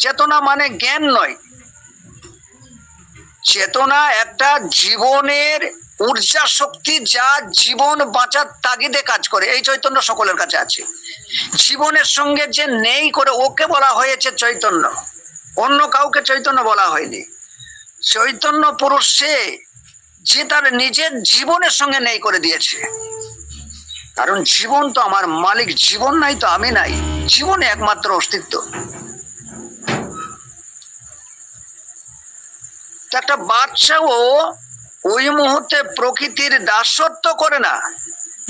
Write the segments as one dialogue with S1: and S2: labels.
S1: চেতনা মানে জ্ঞান নয়। চেতনা একটা জীবনের ঊর্জা শক্তি যা জীবন বাঁচার তাগিদে কাজ করে। এই চৈতন্য সকলের কাছে আছে। জীবনের সঙ্গে যে নেই করে ওকে বলা হয়েছে চৈতন্য। অন্য কাউকে চৈতন্য বলা হয়নি। চৈতন্য পুরুষ সে, যে তার নিজের জীবনের সঙ্গে নেই করে দিয়েছে। কারণ জীবন তো আমার মালিক, জীবন নাই তো আমি নাই। জীবনে একমাত্র অস্তিত্ব। একটা বাচ্চাও ওই মুহূর্তে প্রকৃতির দাসত্ব করে না।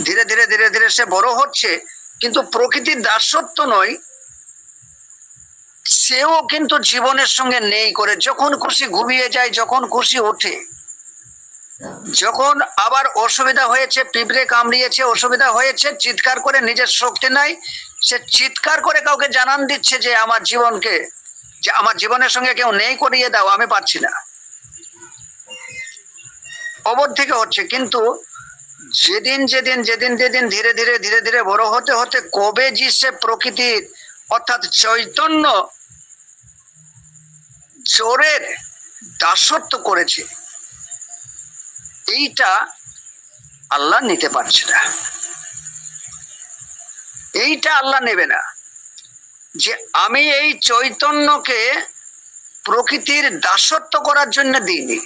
S1: ধীরে ধীরে ধীরে ধীরে সে বড় হচ্ছে, কিন্তু প্রকৃতির দাসত্ব নয়। সেও কিন্তু জীবনের সঙ্গে নেই করে। যখন খুশি ঘুমিয়ে যায়, যখন খুশি ওঠে। যখন আবার অসুবিধা হয়েছে, পিঁপড়ে কামড়িয়েছে, অসুবিধা হয়েছে, চিৎকার করে নিজের শক্তি নাই, সে চিৎকার করে কাউকে জানান দিচ্ছে যে, আমার জীবনকে, যে আমার জীবনের সঙ্গে কেউ নেই করিয়ে দাও, আমি পারছি না। অবধ থেকে হচ্ছে, কিন্তু যেদিন যেদিন যেদিন যেদিন ধীরে ধীরে ধীরে ধীরে বড় হতে হতে কবে যে প্রকৃতির, অর্থাৎ চৈতন্য জোরের দাসত্ব করেছে, এইটা আল্লাহ নিতে পারছে না। এইটা আল্লাহ নেবে না যে আমি এই চৈতন্যকে প্রকৃতির দাসত্ব করার জন্য দিইনি।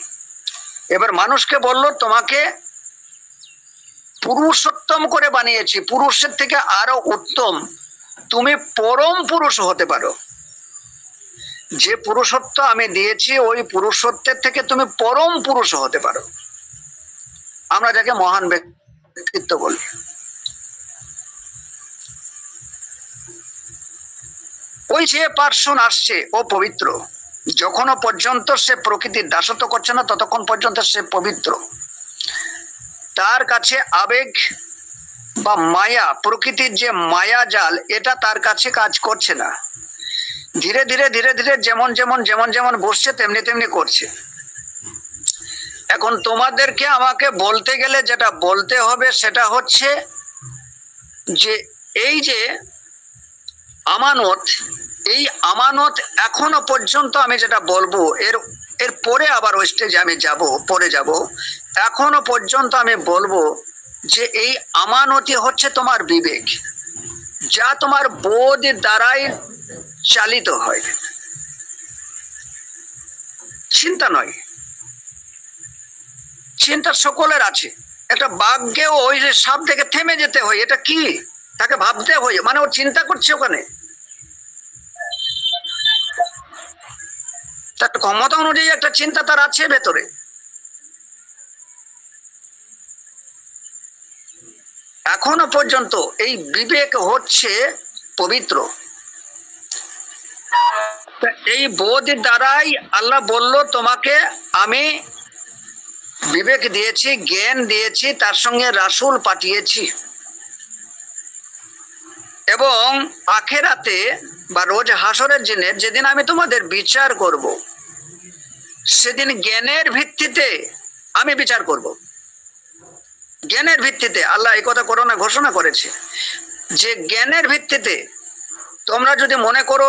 S1: এবার মানুষকে বলল, তোমাকে পুরুষোত্তম করে বানিয়েছি। পুরুষের থেকে আরও উত্তম। তুমি পরম পুরুষ হতে পারো। যে পুরুষত্ব আমি দিয়েছি, ওই পুরুষত্বের থেকে তুমি পরম পুরুষ হতে পারো। আমরা যাকে মহান ব্যক্তিত্ব বলি। ওই যে পার্সন আসছে, ও পবিত্র। যখনও পর্যন্ত সে প্রকৃতির দাসত্ব করছে না, ততক্ষণ পর্যন্ত সে পবিত্র। তার কাছে আবেগ বা মায়া, প্রকৃতির যে মায়া জাল, এটা তার কাছে কাজ করছে না। ধীরে ধীরে ধীরে ধীরে যেমন যেমন যেমন যেমন বসছে, তেমনি তেমনি করছে। এখন তোমাদেরকে আমাকে বলতে গেলে যেটা বলতে হবে সেটা হচ্ছে যে, এই যে আমানত এই আমানত এখনও পর্যন্ত আমি যেটা বলব, এর এর পরে আবার ওই স্টেজে আমি যাব, পরে যাব। এখনও পর্যন্ত আমি বলব যে এই আমানতি হচ্ছে তোমার বিবেক, যা তোমার বোধ দ্বারাই চালিত হয়। চিন্তা নয়। চিন্তা সকলের আছে। একটা বাঘকেও ওই যে সাপ থেকে থেমে যেতে হয়, এটা কি? তাকে ভাবতে হয় মানে ও চিন্তা করছে ওখানে। ক্ষমতা অনুযায়ী একটা চিন্তা তার আছে ভেতরে। এখনও পর্যন্ত এই বিবেক হচ্ছে পবিত্র। এই বোধ দ্বারাই আল্লাহ বলল, তোমাকে আমি বিবেক দিয়েছি, জ্ঞান দিয়েছি, তার সঙ্গে রাসুল পাঠিয়েছি। এবং আখেরাতে বা রোজ হাসরের দিনে যেদিন আমি তোমাদের বিচার করব সেদিন জ্ঞানের ভিত্তিতে আমি বিচার করব। জ্ঞানের ভিত্তিতে আল্লাহ এই কথা করোনা ঘোষণা করেছে যে জ্ঞানের ভিত্তিতে তোমরা যদি মনে করো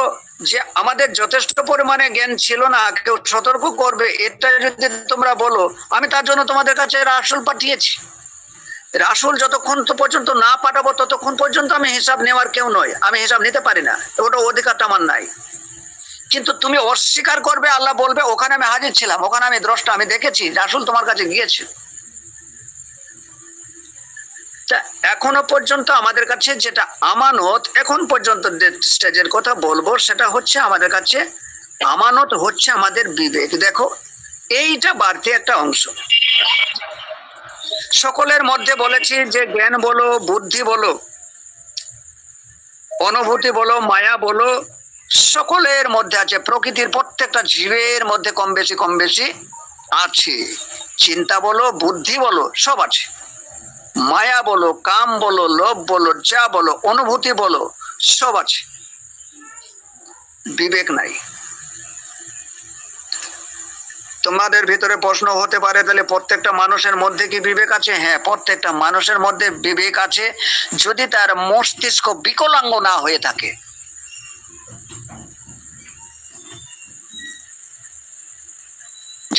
S1: যে আমাদের যথেষ্ট পরিমাণে জ্ঞান ছিল না, কেউ সতর্ক করবে এটা যদি তোমরা বলো, আমি তার জন্য তোমাদের কাছে রাসুল পাঠিয়েছি। রাসুল যতক্ষণ পর্যন্ত না পাঠাবো, ততক্ষণ পর্যন্ত আমি হিসাব নেওয়ার কেউ নয়, আমি হিসাব নিতে পারি না, ওটা অধিকারটা আমার নাই। কিন্তু তুমি অস্বীকার করবে, আল্লাহ বলবে, ওখানে আমি হাজির ছিলাম, ওখানে আমি দ্রষ্টা, আমি দেখেছি, রাসুল তোমার কাছে গিয়েছে এখনও পর্যন্ত আমাদের কাছে যেটা আমানত, এখন পর্যন্ত স্টেজের কথা বলব, সেটা হচ্ছে আমাদের কাছে, আমানত হচ্ছে আমাদের বিবেক। দেখো, এইটা বাড়তি একটা অংশ। সকলের মধ্যে বলেছি যে জ্ঞান বলো, বুদ্ধি বলো, অনুভূতি বলো, মায়া বলো সকলের মধ্যে আছে, প্রকৃতির প্রত্যেকটা জীবের মধ্যে কম বেশি কম বেশি আছে। চিন্তা বলো, বুদ্ধি বলো, সব আছে। মায়া বলো, কাম বলো, লোভ বলো, যা বলো, অনুভূতি বলো, সব আছে। বিবেক নাই। তোমাদের ভিতরে প্রশ্ন হতে পারে, তাহলে প্রত্যেকটা মানুষের মধ্যে কি বিবেক আছে? হ্যাঁ প্রত্যেকটা মানুষের মধ্যে বিবেক আছে। যদি তার মস্তিষ্ক বিকলাঙ্গ না হয়ে থাকে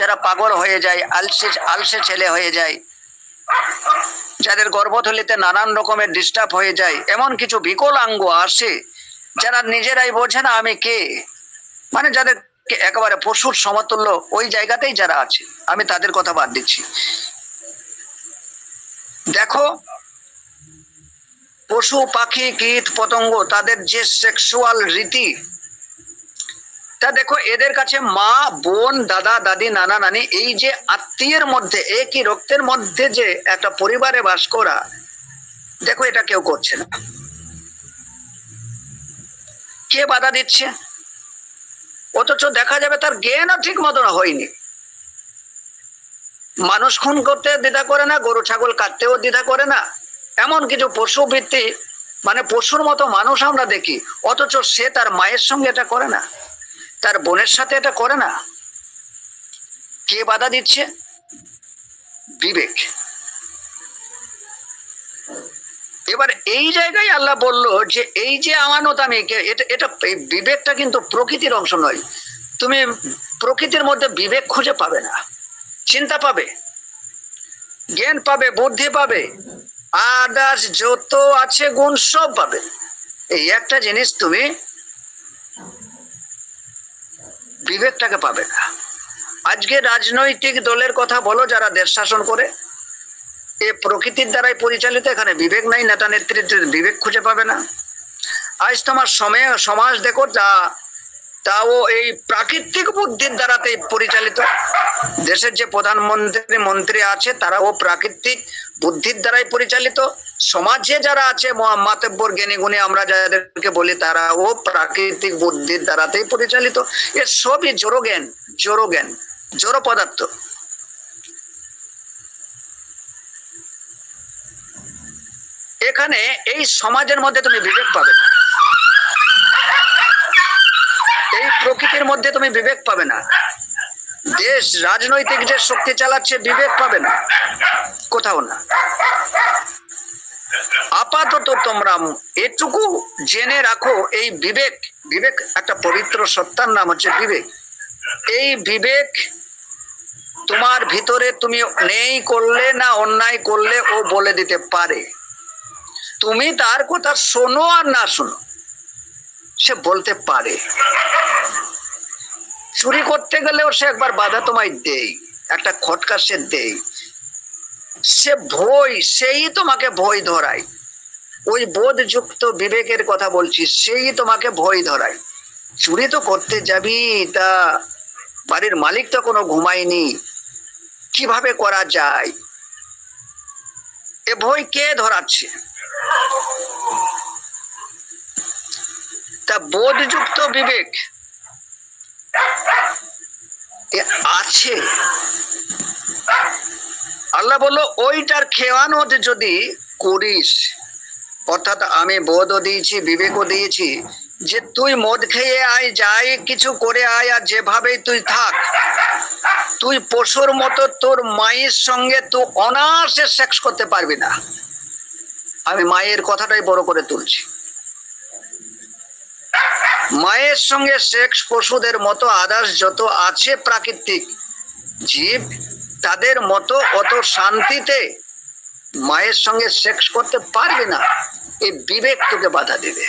S1: যারা পাগল হয়ে যায়, আলসে আলসে ছেলে হয়ে যায়, যাদের গর্ভথলিতে নানান রকমের ডিস্টার্ব হয়ে যায়, এমন কিছু বিকলাঙ্গ আসে, যারা নিজেরাই বোঝে না আমি কে। মানে যাদের একেবারে পশুর সমতুল্য, ওই জায়গাতেই যারা আছে, আমি তাদের কথা বাদ দিচ্ছি। দেখো, পশু, পাখি, কীট, পতঙ্গ, তাদের যে সেক্সুয়াল রীতি তা দেখো, এদের কাছে মা, বোন, দাদা, দাদি, নানা, নানি, এই যে আত্মীয়ের মধ্যে, একই রক্তের মধ্যে যে একটা পরিবারে বাস করা, দেখো এটা কেউ করছে না। কে বাধা দিচ্ছে? অথচ দেখা যাবে তার জ্ঞানও ঠিক মতন হয়নি। মানুষ খুন করতে দ্বিধা করে না, গরু, ছাগল কাটতেও দ্বিধা করে না। এমন কিছু পশু ভিত্তি মানে পশুর মতো মানুষ আমরা দেখি, অথচ সে তার মায়ের সঙ্গে এটা করে না। তার বোনের সাথে এটা করে না? কে বাধা দিচ্ছে? বিবেক। এবার এই জায়গায় আল্লাহ বলল যে, এই যে আমানত আমি, এটা এটা বিবেকটা কিন্তু প্রকৃতির অংশ নয়। তুমি প্রকৃতির মধ্যে বিবেক খুঁজে পাবে না। চিন্তা পাবে। জ্ঞান পাবে, বুদ্ধি পাবে। আদার্স যত আছে, গুণ সব পাবে। এই একটা জিনিস তুমি বিবেকটাকে পাবে না। আজকে রাজনৈতিক দলের কথা বলো যারা দেশ শাসন করে। এ প্রকৃতির দ্বারাই পরিচালিত, এখানে বিবেক নাই, নেতা নেতৃত্বের বিবেক খুঁজে পাবে না। আজ তোমার সময় সমাজ দেখো যা তাও এই প্রাকৃতিক বুদ্ধির দ্বারাতেই পরিচালিত। দেশের যে প্রধানমন্ত্রী মন্ত্রী আছে, তারাও প্রাকৃতিক বুদ্ধির দ্বারাই পরিচালিত। সমাজে যারা আছে মাতব্বর জ্ঞানী গুণী, আমরা যাদেরকে বলি, তারাও প্রাকৃতিক বুদ্ধির দ্বারাতেই পরিচালিত। এ সবই জড়ো জ্ঞান জড়ো জ্ঞান জড়ো পদার্থ। এখানে এই সমাজের মধ্যে তুমি বিবেক পাবে না। প্রকৃতির মধ্যে তুমি বিবেক পাবে না। দেশ, রাজনৈতিক যে শক্তি চালাচ্ছে, বিবেক পাবে না। কোথাও না। আপাতত তোমরা এটুকু জেনে রাখো, এই বিবেক বিবেক একটা পবিত্র সত্তার নাম হচ্ছে বিবেক। এই বিবেক তোমার ভিতরে তুমি নেই করলে না অন্যায় করলে ও বলে দিতে পারে। তুমি তার কথা শোনো আর না শোনো। সে বলতে পারে। চুরি করতে গেলেও সে একবার বাধা তোমায় দেই, একটা খটকা সে দেই। সে ভয়, সেই তোমাকে ভয় ধরায়। ওই বোধযুক্ত বিবেকের কথা বলছি, সেই তোমাকে ভয় ধরায়। চুরি তো করতে যাবি, তা বাড়ির মালিক তো কোনো ঘুমায়নি। কীভাবে করা যায়? এ ভয় কে ধরাচ্ছে? তা বোধযুক্ত বিবেক আছে। আল্লাহ বলল, ওইটার খেয়ানত যদি করিস, অর্থাৎ আমি বোধও দিয়েছি, বিবেকও দিয়েছি, যে তুই মদ খেয়ে আয়, যাই কিছু করে আয়, আর যেভাবেই তুই থাক, তুই পশুর মতো তোর মায়ের সঙ্গে তুই অনায়াসে সেক্স করতে পারবি না। আমি মায়ের কথাটাই বড় করে তুলছি। মায়ের সঙ্গে সেক্স পশুদের মতো আদার্স যত আছে প্রাকৃতিক জীব, তাদের মতো অত শান্তিতে মায়ের সঙ্গে সেক্স করতে পারবে না। এই বিবেক তোকে বাধা দেবে।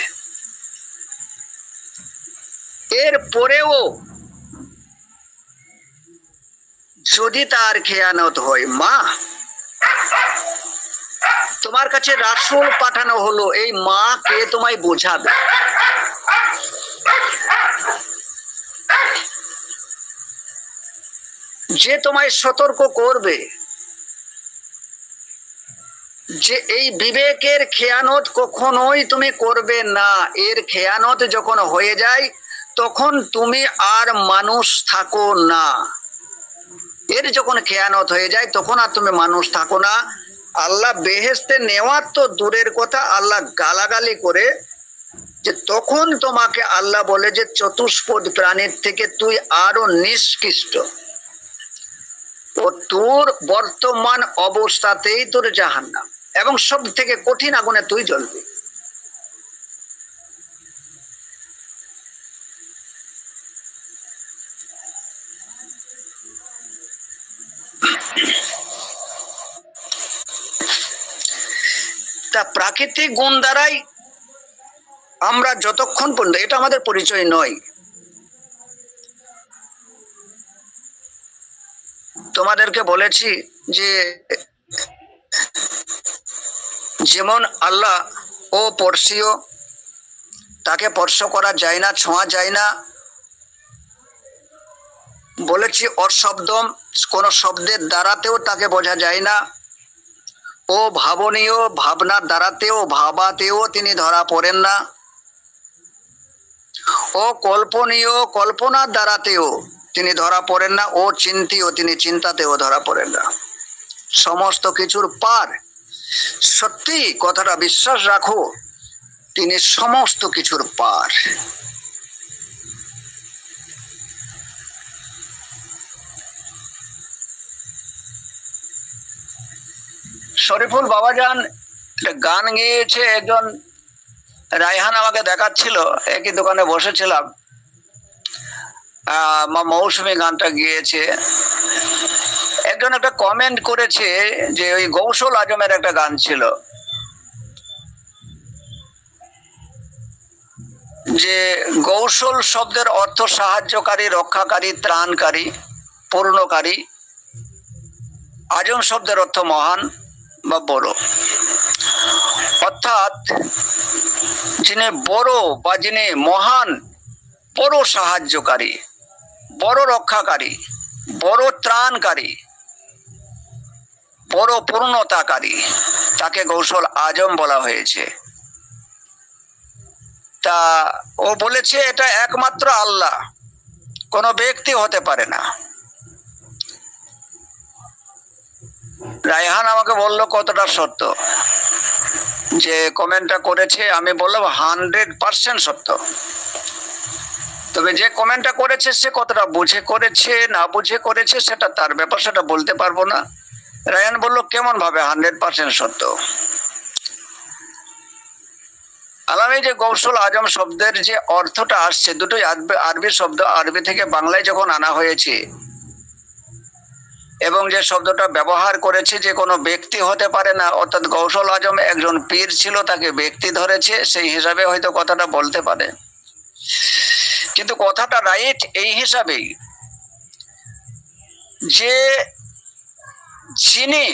S1: এর পরেও যদি তার খেয়ানত হয়, মা, তোমার কাছে রাসুল পাঠানো হলো, এই মা কে তোমায় বোঝাবে? যে তোমায় সতর্ক করবে, যে এই বিবেকের খেয়ানত কখনোই তুমি করবে না। এর খেয়ানত যখন হয়ে যায়, তখন তুমি আর মানুষ থাকো না। এর যখন খেয়ানত হয়ে যায়, তখন আর তুমি মানুষ থাকো না। আল্লাহ বেহেস্তে নেওয়ার তো দূরের কথা, আল্লাহ গালাগালি করে যে তখন তোমাকে আল্লাহ বলে যে চতুষ্পদ প্রাণীর থেকে তুই আরও নিষ্কৃষ্ট। ও তোর বর্তমান অবস্থাতেই তোর জাহান্নাম এবং সব থেকে কঠিন আগুনে তুই জ্বলবি। তা প্রাকৃতিক গুণ দ্বারাই আমরা যতক্ষণ পর্যন্ত, এটা আমাদের পরিচয় নয়। তোমাদেরকে বলেছি যে, যেমন আল্লাহ ও পড়শিও তাকে স্পর্শ করা যায় না, ছোঁয়া যায় না। বলেছি শব্দ কোন শব্দের দ্বারাতেও তাকে বোঝা যায় না। ও ভাবনীয়, ভাবনার দ্বারাতেও, ভাবাতেও তিনি ধরা পড়েন না। ও কল্পনীয় কল্পনার দ্বারাতেও তিনি ধরা পড়েন না, ও চিন্তীয়, তিনি চিন্তাতেও ধরা পড়েন না। সমস্ত কিছুর পার। সত্যি কথাটা বিশ্বাস রাখো, তিনি সমস্ত কিছুর পার। শরীফুল বাবাজান গান গেয়েছে একজন রায়হান আমাকে দেখাচ্ছিল, একই দোকানে বসেছিলাম। মৌসুমী গানটা গিয়েছে। একজন একটা কমেন্ট করেছে যে, ওই গৌসল আজমের একটা গান ছিল। যে গৌসল শব্দের অর্থ সাহায্যকারী, রক্ষাকারী, ত্রাণকারী, পূর্ণকারী। আজম শব্দের অর্থ মহান বা বড়। অর্থাৎ যিনি বড় বা যিনি মহান, বড় সাহায্যকারী, বড় রক্ষাকারী, বড় ত্রাণকারী, বড় পূর্ণতাকারী, তাকে কৌশল আজম বলা হয়েছে। তা ও বলেছে এটা একমাত্র আল্লাহ, কোনো ব্যক্তি হতে পারে না। রায়হান আমাকে বলল, কতটা সত্য? যে কমেন্টটা করেছে, আমি বললাম হান্ড্রেড পার্সেন্ট সত্য। তবে যে কমেন্টটা করেছে, সে কতটা বুঝে করেছে, না বুঝে করেছে, সেটা তার ব্যাপার, সেটা বলতে পারব না। রায়ান বলল কেমন ভাবে হান্ড্রেড পার্সেন্ট সত্য? আলামী যে কৌশল আজম শব্দের যে অর্থটা আসছে, দুটোই আরবি শব্দ, আরবি থেকে বাংলায় যখন আনা হয়েছে এবং যে শব্দটা ব্যবহার করেছে যে কোনো ব্যক্তি হতে পারে না, অর্থাৎ কৌশল আজম একজন পীর ছিল, তাকে ব্যক্তি ধরেছে, সেই হিসাবে হয়তো কথাটা বলতে পারে। কিন্তু কথাটা রাইট এই হিসাবেই যে যিনি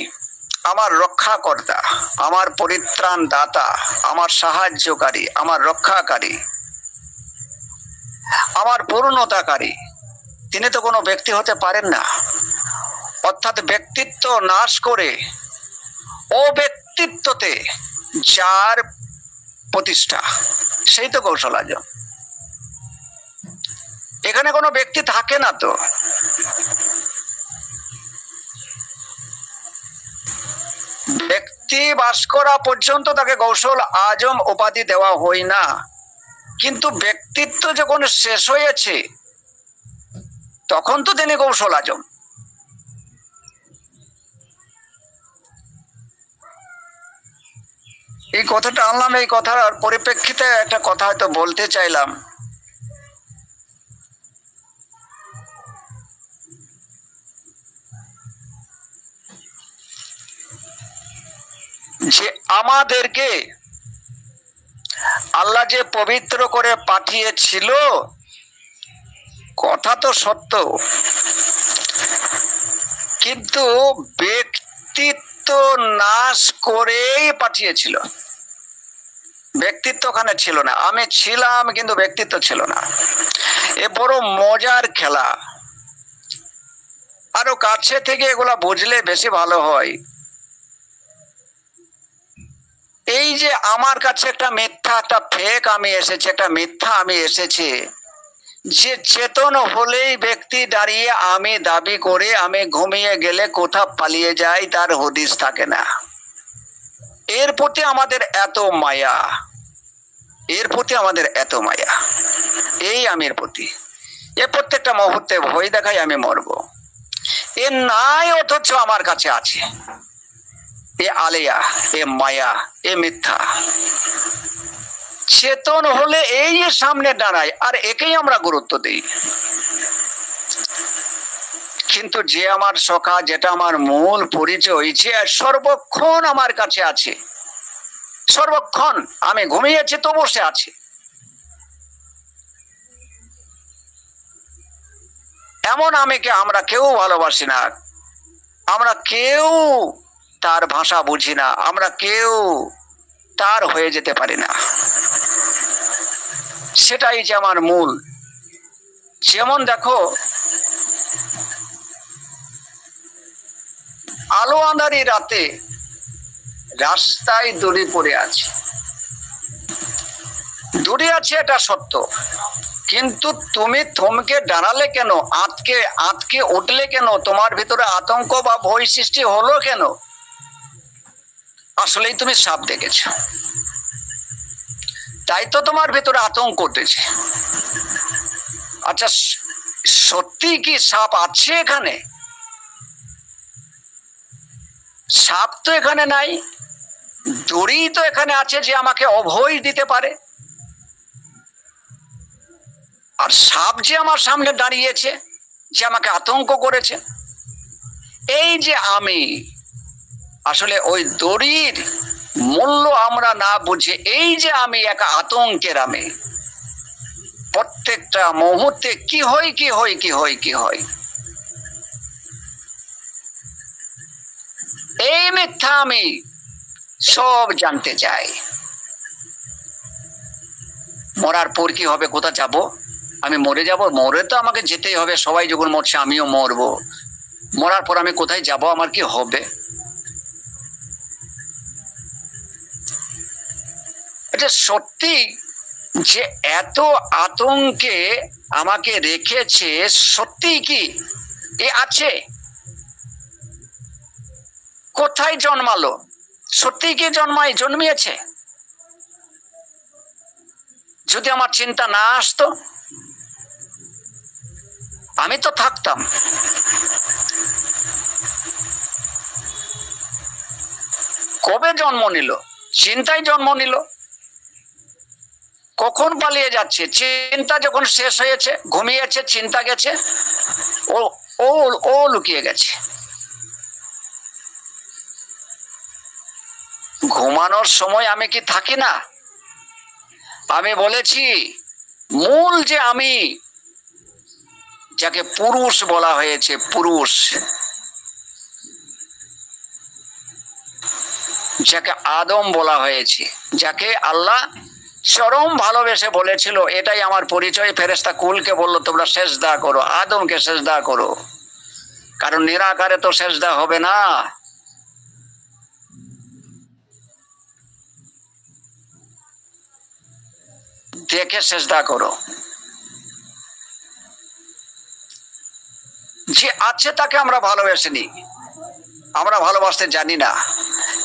S1: আমার রক্ষাকর্তা, আমার পরিত্রাণ দাতা আমার সাহায্যকারী, আমার রক্ষাকারী, আমার পূর্ণতাকারী, তিনি তো কোনো ব্যক্তি হতে পারেন না। অর্থাৎ ব্যক্তিত্ব নাশ করে ও ব্যক্তিত্বতে যার প্রতিষ্ঠা, সেই তো কৌশল আজম এখানে কোনো ব্যক্তি থাকে না তো? ব্যক্তি বাস করা পর্যন্ত তাকে কৌশল আজম উপাধি দেওয়া হয় না। কিন্তু ব্যক্তিত্ব যখন শেষ হয়েছে, তখন তো তিনি কৌশল আজম। এই কথাটা আনলাম, এই কথার পরিপ্রেক্ষিতে একটা কথা হয়তো বলতে চাইলাম। যে আমাদেরকে আল্লাহ যে পবিত্র করে পাঠিয়েছিল, কথা তো সত্য। কিন্তু ব্যক্তিত্ব নাশ করেই পাঠিয়েছিল। ব্যক্তিত্ব ওখানে ছিল না। আমি ছিলাম, কিন্তু ব্যক্তিত্ব ছিল না। এ বড় মজার খেলা। আরও কাছে থেকে এগুলা বুঝলে বেশি ভালো হয়। এই যে আমার কাছে একটা মিথ্যা, একটা ফেক আমি এসেছি, একটা মিথ্যা আমি এসেছি, যে চেতন হলেই ব্যক্তি দাঁড়িয়ে আমি দাবি করে আমি ঘুমিয়ে গেলে কোথা পালিয়ে যাই, তার হদিস থাকে না। এর প্রতি আমাদের এত মায়া। এর প্রতি আমাদের এত মায়া। এই আমির প্রতি। এ প্রত্যেকটা মুহূর্তে ভয় দেখাই আমি মরব। এ নাই অথচ আমার কাছে আছে। এ আলেয়া, এ মায়া, এ মিথ্যা। চেতন হলে এই সামনে দাঁড়ায়, আর একেই আমরা গুরুত্ব দিই। কিন্তু যে আমার সখা যেটা আমার মূল পরিচয়, যে সর্বক্ষণ আমার কাছে আছে। সর্বক্ষণ আমি ঘুমিয়েছি, তো বসে আছে। এমন আমিকে আমরা কেউ ভালোবাসি না। আমরা কেউ তার ভাষা বুঝি না। আমরা কেউ তার হয়ে যেতে পারি না। সেটাই যে আমার মূল। যেমন দেখো আলো আঁধারি রাতে রাস্তায় দড়ি পড়ে আছে। দড়ি আছে এটা সত্য। কিন্তু তুমি থমকে দাঁড়ালে কেন? আতকে আতকে উঠলে কেন? তোমার ভিতরে আতঙ্ক বা ভয় সৃষ্টি হলো কেন? আসলেই তুমি সাপ দেখেছ। তাই তো তোমার ভিতরে আতঙ্ক উঠেছে। আচ্ছা সত্যি কি সাপ আছে এখানে? সাপ তো এখানে নাই, দড়ি তো এখানে আছে যে আমাকে অভয় দিতে পারে। আর সাপ যে আমার সামনে দাঁড়িয়েছে, যে আমাকে আতঙ্ক করেছে, এই যে আমি, আসলে ওই দড়ির মূল্য আমরা না বুঝে এই যে আমি এক আতঙ্কের আমি, প্রত্যেকটা মুহূর্তে কি হয় কি হয় কি হয় কি হয়? এই মিথ্যা আমি সব জানতে চাই। মরার পর কি হবে কোথা যাব? আমি মরে যাব? মরে তো আমাকে যেতেই হবে। সবাই যখন মরছে, আমিও মরবো। মরার পর আমি কোথায় যাব? আমার কি হবে? এটা সত্যি যে এত আতঙ্কে আমাকে রেখেছে সত্যি কি? এ আছে। কোথায় জন্মালো? সত্যি কি জন্মায়, জন্মিয়েছে? যদি আমার চিন্তা না আসতো, আমি তো থাকতাম। কবে জন্ম নিল? চিন্তায় জন্ম নিল? কখন পালিয়ে যাচ্ছে? চিন্তা যখন শেষ হয়েছে, ঘুমিয়েছে, চিন্তা গেছে, ও ও ও লুকিয়ে গেছে। ঘুমানোর সময় আমি কি থাকি না? আমি বলেছি, মূল যে আমি, যাকে পুরুষ বলা হয়েছে, পুরুষ। যাকে আদম বলা হয়েছে, যাকে আল্লাহ চরম ভালোবেসে বলেছিল, এটাই আমার পরিচয়। ফেরেস্তা কুলকে বলল, তোমরা সেজদা করো, আদমকে সেজদা করো। কারণ নিরাকারে তো সেজদা হবে না। দেখে সেজদা করো। যে আছে তাকে আমরা ভালোবেসে নিই। আমরা ভালোবাসতে জানি না।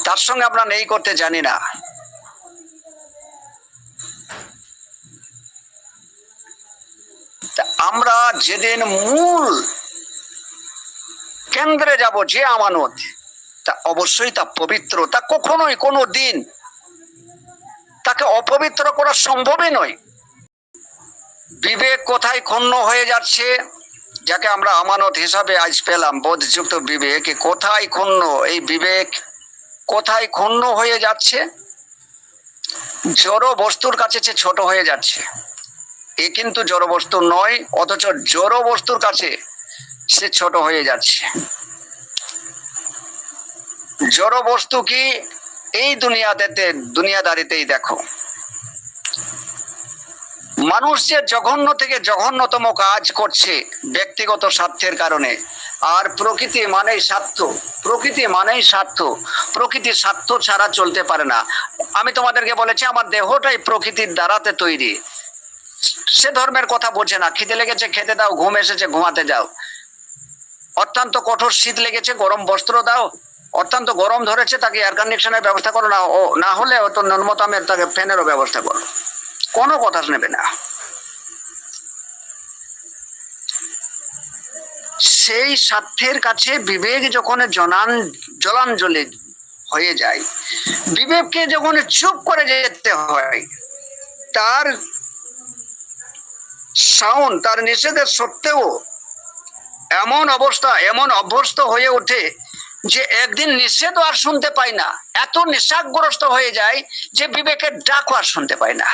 S1: তার সঙ্গে আমরা নেই করতে জানি না। আমরা যেদিন মূল কেন্দ্রে যাব যে আমানত, তা অবশ্যই তা পবিত্র। তা কখনোই কোনো দিন তাকে অপবিত্র করা সম্ভবই নয়। বিবেক কোথায় ক্ষুণ্ণ হয়ে যাচ্ছে, যাকে আমরা আমানত হিসাবে আজ পেলাম, বোধযুক্ত বিবেক কোথায় ক্ষুণ্ণ, এই বিবেক কোথায় ক্ষুণ্ণ হয়ে যাচ্ছে? জড় বস্তুর কাছে সে ছোট হয়ে যাচ্ছে। এ কিন্তু জড় বস্তু নয়, অথচ জড় বস্তুর কাছে সে ছোট হয়ে যাচ্ছে। জড় বস্তু কি? এই দুনিয়াতে, দুনিয়াদারিতেই দেখো। মানুষ যে জঘন্য থেকে জঘন্যতম কাজ করছে ব্যক্তিগত স্বার্থের কারণে। আর প্রকৃতি মানেই স্বার্থ। প্রকৃতি মানেই স্বার্থ। প্রকৃতির স্বার্থ ছাড়া চলতে পারে না। আমি তোমাদেরকে বলেছি, আমার দেহটাই প্রকৃতির দ্বারাতে তৈরি। সে ধর্মের কথা বোঝে না। খিদে লেগেছে, খেতে দাও, ঘুম এসেছে, ঘুমাতে যাও। অত্যন্ত কঠোর শীত লেগেছে, গরম বস্ত্র দাও অত্যন্ত গরম ধরেছে, তাকে এয়ার কন্ডিশনের ব্যবস্থা করো, না না হলে ও তো ন্যূনতমের তাকে ফ্যানেরও ব্যবস্থা করো। কোনো কথা নেবে না। সেই স্বার্থের কাছে বিবেক যখন জনান, জলাঞ্জলি হয়ে যায়, বিবেককে যখন চুপ করে যেতে হয়, তার সাউন্ড, তার নিষেধের সত্ত্বেও এমন অবস্থা, এমন অভ্যস্ত হয়ে ওঠে যে একদিন নিষেধ আর শুনতে পাই না, এত নেশাগ্রস্ত হয়ে যায় যে বিবেকের ডাকও আর শুনতে পাই না।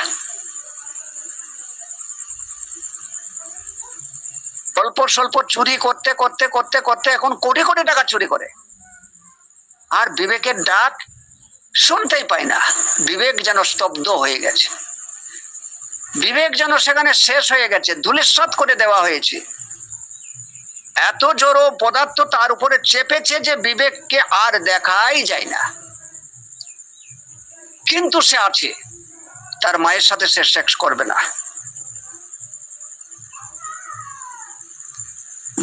S1: অল্প স্বল্প চুরি করতে করতে করতে করতে এখন কোটি কোটি টাকা চুরি করে। আর বিবেকের ডাক শুনতেই পাই না। বিবেক যেন স্তব্ধ হয়ে গেছে। বিবেক যেন সেখানে শেষ হয়ে গেছে। ধুলিস্বাত করে দেওয়া হয়েছে। এত জোরো পদার্থ তার উপরে চেপেছে যে বিবেককে আর দেখাই যায় না। কিন্তু সে আছে। তার মায়ের সাথে সে সেক্স করবে না।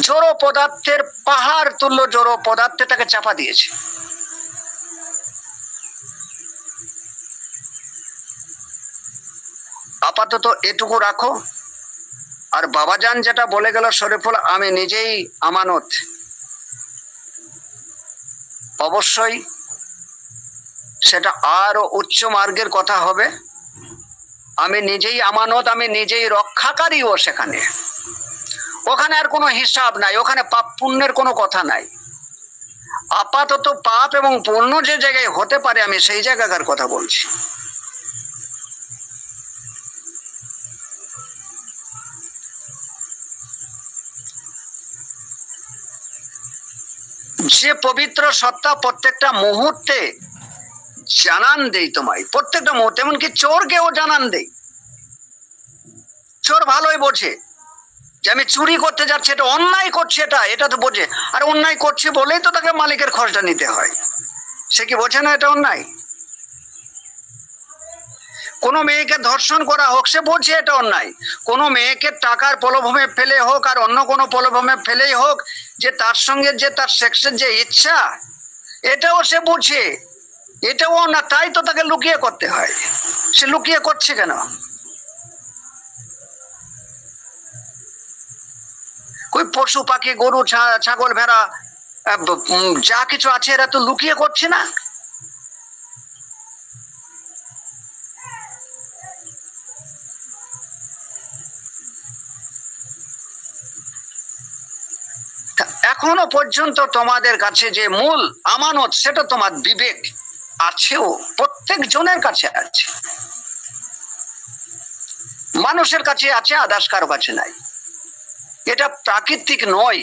S1: জড়ো পদার্থের পাহাড় তুল্য জড়ো পদার্থে তাকে চাপা দিয়েছে। আপাতত এটুকু রাখো। আর বাবাজান যেটা বলে গেল শরীফুল আমি নিজেই আমানত। অবশ্যই সেটা আরও উচ্চ মার্গের কথা হবে। আমি নিজেই আমানত, আমি নিজেই রক্ষাকারীও সেখানে। ওখানে আর কোনো হিসাব নাই, ওখানে পাপ পুণ্যের কোনো কথা নাই। আপাতত পাপ এবং পুণ্য যে জায়গায় হতে পারে, আমি সেই জায়গাকার কথা বলছি। যে পবিত্র সত্তা প্রত্যেকটা মুহূর্তে জানান দেই তোমায়। প্রত্যেকটা মুহূর্তে, এমনকি চোরকেও জানান দেই। চোর ভালোই বোঝে। যে আমি চুরি করতে যাচ্ছি, এটা অন্যায় করছে এটা এটা তো বোঝে। আর অন্যায় করছে বলেই তো তাকে মালিকের খরচটা নিতে হয়। সে কি বোঝে না এটা অন্যায়? কোনো মেয়েকে ধর্ষণ করা হোক, সে বলছে এটা অন্যায়। কোনো মেয়েকে টাকার প্রলোভনে ফেলে হোক আর অন্য কোনো প্রলোভনে ফেলেই হোক, যে তার সঙ্গে যে তার সেক্সের যে ইচ্ছা, এটাও সে বুঝে এটাও না, তাই তো তাকে লুকিয়ে করতে হয়। সে লুকিয়ে করছে কেন? ওই পশু পাখি, গরু ছাগল, ভেড়া যা কিছু আছে এরা তো লুকিয়ে করছে না। এখনও পর্যন্ত তোমাদের কাছে যে মূল আমানত, সেটা তোমার বিবেক আছেও প্রত্যেক জনের কাছে আছে। মানুষের কাছে আছে আদাস কারও কাছে নাই। এটা প্রাকৃতিক নয়।